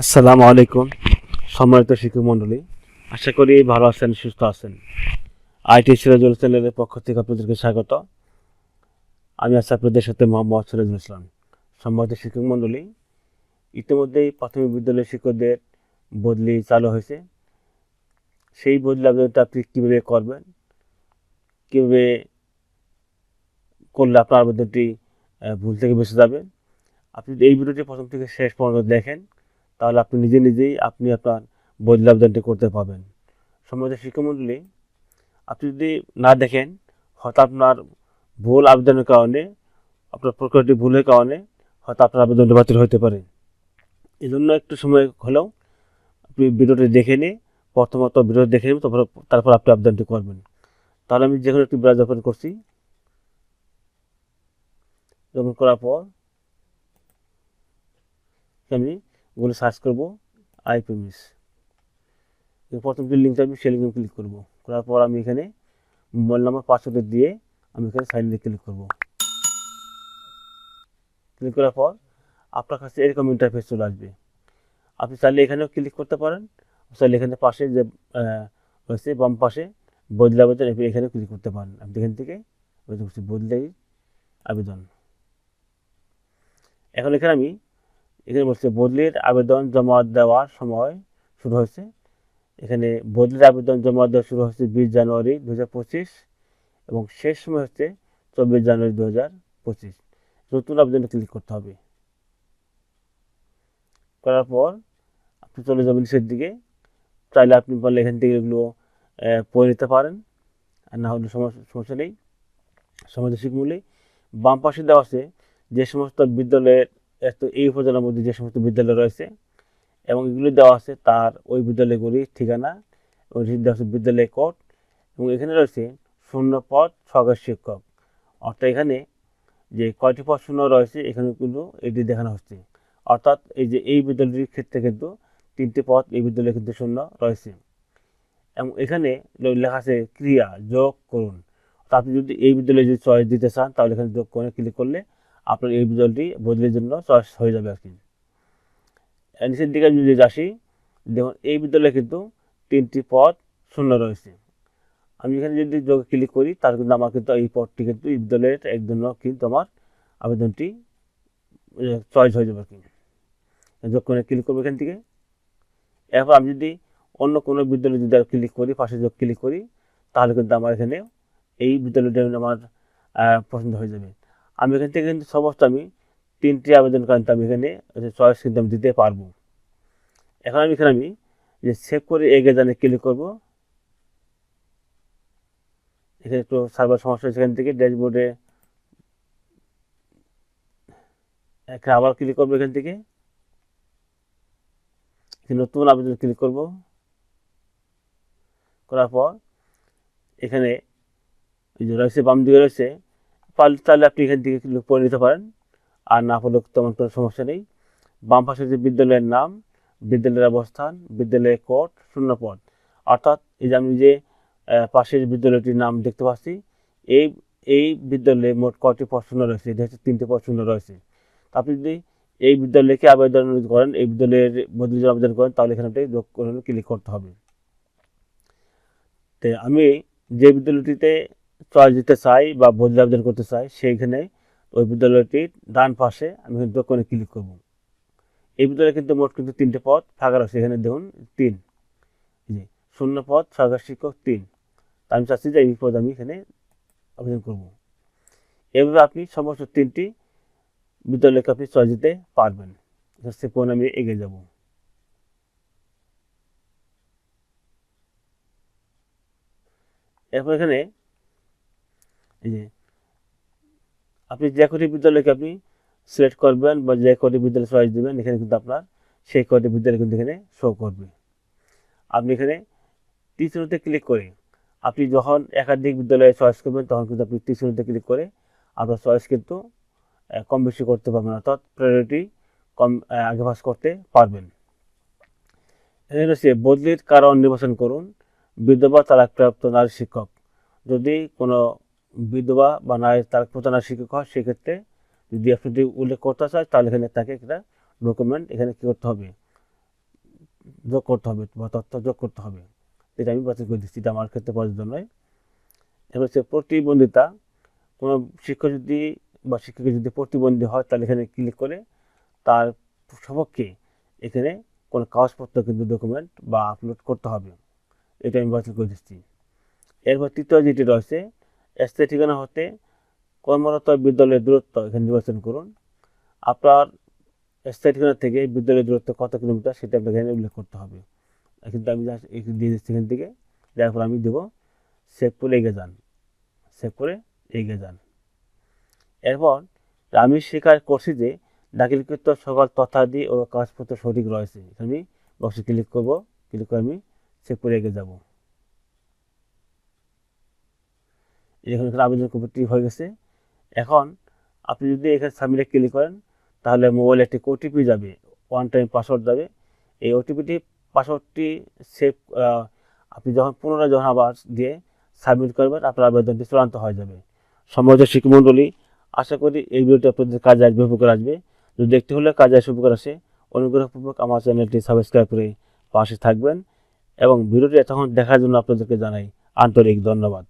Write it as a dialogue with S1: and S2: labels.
S1: আসসালামু আলাইকুম, সম্মানিত শিক্ষক মণ্ডলী। আশা করি ভালো আছেন, সুস্থ আছেন। আইটি সিরাজুল চ্যানেলের পক্ষ থেকে আপনাদেরকে স্বাগত। আমি আছি আপনাদের সাথে মোহাম্মদ সিরাজুল ইসলাম। সম্মানিত শিক্ষক মণ্ডলী, ইতিমধ্যেই প্রাথমিক বিদ্যালয়ের শিক্ষকদের বদলি চালু হয়েছে। সেই বদলি আবেদনটা আপনি কীভাবে করবেন, কীভাবে করলে আপনার আবেদনটি ভুল থেকে বেঁচে যাবে? আপনি এই ভিডিওটি প্রথম থেকে শেষ পর্যন্ত দেখেন তাহলে আপনি নিজে নিজেই আপনি আপনার বদলি আবেদনটি করতে পারবেন। সম্মানিত শিক্ষামণ্ডলী আপনি যদি না দেখেন, হয়তো আপনার ভুল আবেদনের কারণে, আপনার প্রক্রিয়াটি ভুলের কারণে হয়তো আপনার আবেদনটি বাতিল হতে পারে। এই জন্য একটু সময় হলেও আপনি ভিডিওটি দেখে নিয়ে, প্রথমত ভিডিও দেখে নিন তারপর তারপর আপনি আবেদনটি করবেন। তাহলে আমি যেখানে একটি ব্রাউজার ওপেন করছি। ওপেন করার পর আমি গুগলে সার্চ করব আইপিএমএস প্রথম যে লিঙ্কটা আমি সেই লিঙ্কে ক্লিক করব। করার পর আমি এখানে মোবাইল নাম্বার পাসওয়ার্ড দিয়ে আমি এখানে সাইন ইনে ক্লিক করব। ক্লিক করার পর আপনার কাছে এরকম ইন্টারফেস চলে আসবে। আপনি চাইলে এখানেও ক্লিক করতে পারেন, চাইলে এখানে পাশে যে রয়েছে বাম পাশে বদলে আবেদন আপনি এখানে ক্লিক করতে পারেন। আপনি এখান থেকে বদলে আবেদন। এখন এখানে আমি এখানে বলছে বদলির আবেদন জমা দেওয়ার সময় শুরু হয়েছে। এখানে বদলির আবেদন জমা দেওয়া শুরু হচ্ছে বিশ জানুয়ারি দু হাজার পঁচিশ এবং শেষ সময় হচ্ছে চব্বিশ জানুয়ারি দু হাজার পঁচিশ। নতুন আবেদনে ক্লিক করতে হবে। করার পর আপনি চলে যাবেন নিচের দিকে। চাইলে আপনি পারলে এখান থেকে এগুলো পড়ে নিতে পারেন। আর না হলে সমস্যা সমস্যা নেই। সমাজের শিক্ষমূল্যে বাম পাশে দেওয়া আছে যে সমস্ত বিদ্যালয়ের এত এই উপজেলার মধ্যে যে সমস্ত বিদ্যালয় রয়েছে, এবং এগুলি দেওয়া আছে তার ওই বিদ্যালয়গুলির ঠিকানা, এবং দেওয়া আছে বিদ্যালয় কোড, এবং এখানে রয়েছে শূন্য পদ সহকারী শিক্ষক। অর্থাৎ এখানে যে কয়টি পদ শূন্য রয়েছে, এখানে কিন্তু এটি দেখানো হচ্ছে। অর্থাৎ এই যে এই বিদ্যালয়টির ক্ষেত্রে কিন্তু তিনটি পদ এই বিদ্যালয়ে কিন্তু শূন্য রয়েছে। এবং এখানে লেখা আছে ক্রিয়া, যোগ করুন। আপনি যদি এই বিদ্যালয়ে যদি চয়েস দিতে চান, তাহলে এখানে যোগ করে ক্লিক করলে আপনার এই বিদ্যালয়টি বদলির জন্য চয়েস হয়ে যাবে আর কি নিচের দিকে যদি আসি, দেখুন এই বিদ্যালয়ে কিন্তু তিনটি পদ শূন্য রয়েছে। আমি এখানে যদি যোগ ক্লিক করি তাহলে কিন্তু আমার কিন্তু এই পদটি কিন্তু এই বিদ্যালয়ের জন্য কিন্তু আমার আবেদনটি চয়েস হয়ে যাবে আর কি। যোগ করে ক্লিক করব এখান থেকে। এরপর আমি যদি অন্য কোনো বিদ্যালয়ে যদি ক্লিক করি, পাশে যোগ ক্লিক করি, তাহলে কিন্তু আমার এখানে এই বিদ্যালয়টা আমার পছন্দ হয়ে যাবে। আমি এখান থেকে কিন্তু সমস্ত আমি তিনটি আবেদন কিন্তু আমি এখানে চয়েস কিন্তু আমি দিতে পারব। এখন আমি এখানে আমি যে সেভ করে এগিয়ে জানে ক্লিক করব। এখানে একটু সার্ভার সমস্যা এখান থেকে ড্যাশবোর্ডে এখানে আবার ক্লিক করব এখান থেকে। নতুন আবেদন ক্লিক করব। করার পর এখানে রয়েছে বাম দিকে রয়েছে পারলে তাহলে আপনি এখান থেকে ক্লিক করে নিতে পারেন। আর না হলেও তেমন কোনো সমস্যা নেই। বাম পাশে যে বিদ্যালয়ের নাম, বিদ্যালয়ের অবস্থান, বিদ্যালয়ের কোড শূন্য পদ অর্থাৎ এই যে আমি যে পাশের বিদ্যালয়টির নাম দেখতে পাচ্ছি, এই এই বিদ্যালয়ে মোট কয়টি পদ শূন্য রয়েছে? এটা হচ্ছে তিনটে পদ শূন্য রয়েছে। আপনি যদি এই বিদ্যালয়কে আবেদন করেন, এই বিদ্যালয়ের বদলি আবেদন করেন, তাহলে এখানে যোগ ক্লিক করতে হবে। তো আমি যে বিদ্যালয়টিতে চয়েস দিতে চাই বা বদলি আবেদন করতে চাই, সেইখানে ওই বিদ্যালয়টির ডান পাশে আমি কিন্তু দোকানে ক্লিক করব। এই বিদ্যালয়ে কিন্তু মোট কিন্তু তিনটে পদ, ফাঁকা রয়েছে, এখানে দেখুন তিন। জি শূন্য পদ সরকার শিক্ষক তিন। তা আমি চাচ্ছি যে এই পদ আমি এখানে আবেদন করব। এভাবে আপনি সমস্ত তিনটি বিদ্যালয়কে আপনি চয়েস দিতে পারবেন। সে পণ আমি এগিয়ে যাব। এরপর এখানে যে, আপনি যে কটি বিদ্যালয়কে আপনি সিলেক্ট করবেন বা যে কটি বিদ্যালয় চয়েস দেবেন, এখানে কিন্তু আপনার সেই কটি বিদ্যালয় কিন্তু এখানে শো করবে। আপনি এখানে টিচারতে ক্লিক করে আপনি যখন একাধিক বিদ্যালয়ে চয়েস করবেন, তখন কিন্তু আপনি টিচারতে ক্লিক করে আপনার চয়েস কিন্তু কম বেশি করতে পারবেন, অর্থাৎ প্রায়োরিটি কম আগে পাস করতে পারবেন। এখানে রয়েছে বদলির কারণ নির্বাচন করুন। বিধবা তালাকপ্রাপ্ত নারী শিক্ষক, যদি কোনো বিধবা বা নারী তালাকপ্রাপ্ত নারী শিক্ষক হয় সেক্ষেত্রে যদি আপনি যদি উল্লেখ করতে চায় তাহলে এখানে তাকে একটা ডকুমেন্ট এখানে কী করতে হবে? যোগ করতে হবে বা তথ্য যোগ করতে হবে। এটা আমি বাতিল করে দিচ্ছি, এটা আমার ক্ষেত্রে প্রযোজ্য নয়। এবার হচ্ছে প্রতিবন্ধিতা। কোনো শিক্ষক যদি বা শিক্ষকের যদি প্রতিবন্ধী হয়, তাহলে এখানে ক্লিক করে তার সপক্ষে এখানে কোনো কাগজপত্র কিন্তু ডকুমেন্ট বা আপলোড করতে হবে। এটা আমি বাতিল করে দিচ্ছি। এরপর তৃতীয় যেটি রয়েছে স্থায়ী ঠিকানা হতে কর্মরত বিদ্যালয়ের দূরত্ব এখানে নির্বাচন করুন। আপনার স্থায়ী ঠিকানা থেকে বিদ্যালয়ের দূরত্ব কত কিলোমিটার সেটা আপনাকে এখানে উল্লেখ করতে হবে। কিন্তু আমি জাস্ট দিয়ে দিচ্ছি এখান থেকে। দেওয়ার পর আমি দেবো সেভ করে এগিয়ে যান। সেভ করে এগিয়ে যান। এরপর আমি স্বীকার করছি যে দাখিলকৃত সকল তথ্যাদি ও কাগজপত্র সঠিক রয়েছে। আমি বক্সে ক্লিক করব। ক্লিক করে আমি সেভ করে এগিয়ে যাব। এখন আবেদন কপিটি হয়ে গেছে। এখন আপনি যদি এখানে সাবমিটে ক্লিক করেন, তাহলে মোবাইলে একটি ওটিপি যাবে ওয়ান টাইম পাসওয়ার্ড যাবে। এই ওটিপিটি পাসওয়ার্ডটি সেভ আপনি যখন পুনরায় যখন আবার দিয়ে সাবমিট করবেন, আপনার আবেদনটি চূড়ান্ত হয়ে যাবে। সম্মানিত শিক্ষমণ্ডলী আশা করি এই ভিডিওটি আপনাদের কাজে আসবে, উপকার আসবে। যদি দেখতে হলে কাজে আসবে উপকার আসে, অনুগ্রহপূর্বক আমার চ্যানেলটি সাবস্ক্রাইব করে পাশে থাকবেন। এবং ভিডিওটি এতক্ষণ দেখার জন্য আপনাদেরকে জানাই আন্তরিক ধন্যবাদ।